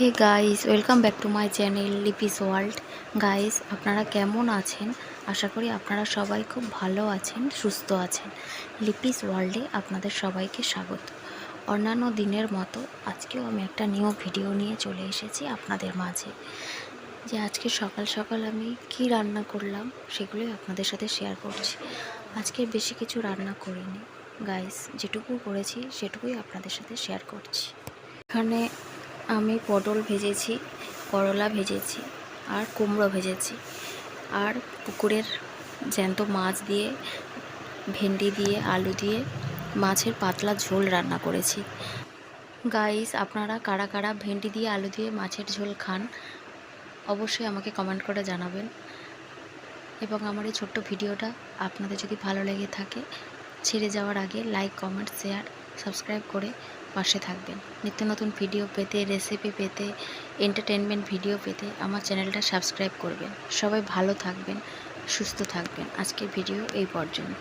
Hey guys, welcome back to my channel Lipi's world guys, আপনারা কেমন আছেন? আশা করি আপনারা সবাই খুব ভালো আছেন, সুস্থ আছেন। লিপিস ওয়ার্ল্ডে আপনাদের সবাইকে স্বাগত। অন্যান্য দিনের মতো আজকেও আমি একটা নিউ ভিডিও নিয়ে চলে এসেছি আপনাদের মাঝে। যে আজকে সকাল সকাল আমি কি রান্না করলাম, সেগুলোই আপনাদের সাথে শেয়ার করছি। আজকে বেশি কিছু রান্না করিনি। গাইস, যেটুকু করেছি, সেটুকুই আপনাদের সাথে শেয়ার করছি। এখানে আমি পটল ভেজেছি, করলা ভেজেছি আর কুমড়ো ভেজেছি আর পুকুরের জ্যান্ত মাছ দিয়ে, ভেন্ডি দিয়ে, আলু দিয়ে মাছের পাতলা ঝোল রান্না করেছি। গাইস আপনারা কারা কারা ভেন্ডি দিয়ে, আলু দিয়ে মাছের ঝোল খান, অবশ্যই আমাকে কমেন্ট করে জানাবেন। এবং আমার এই ছোট্ট ভিডিওটা আপনাদের যদি ভালো লেগে থাকে, ছেড়ে যাওয়ার আগে লাইক কমেন্ট শেয়ার সাবস্ক্রাইব করে পাশে থাকবেন। নিত্য নতুন ভিডিও পেতে রেসিপি পেতে এন্টারটেনমেন্ট ভিডিও পেতে আমার চ্যানেলটা সাবস্ক্রাইব করবেন। সবাই ভালো থাকবেন, সুস্থ থাকবেন। আজকের ভিডিও এই পর্যন্ত।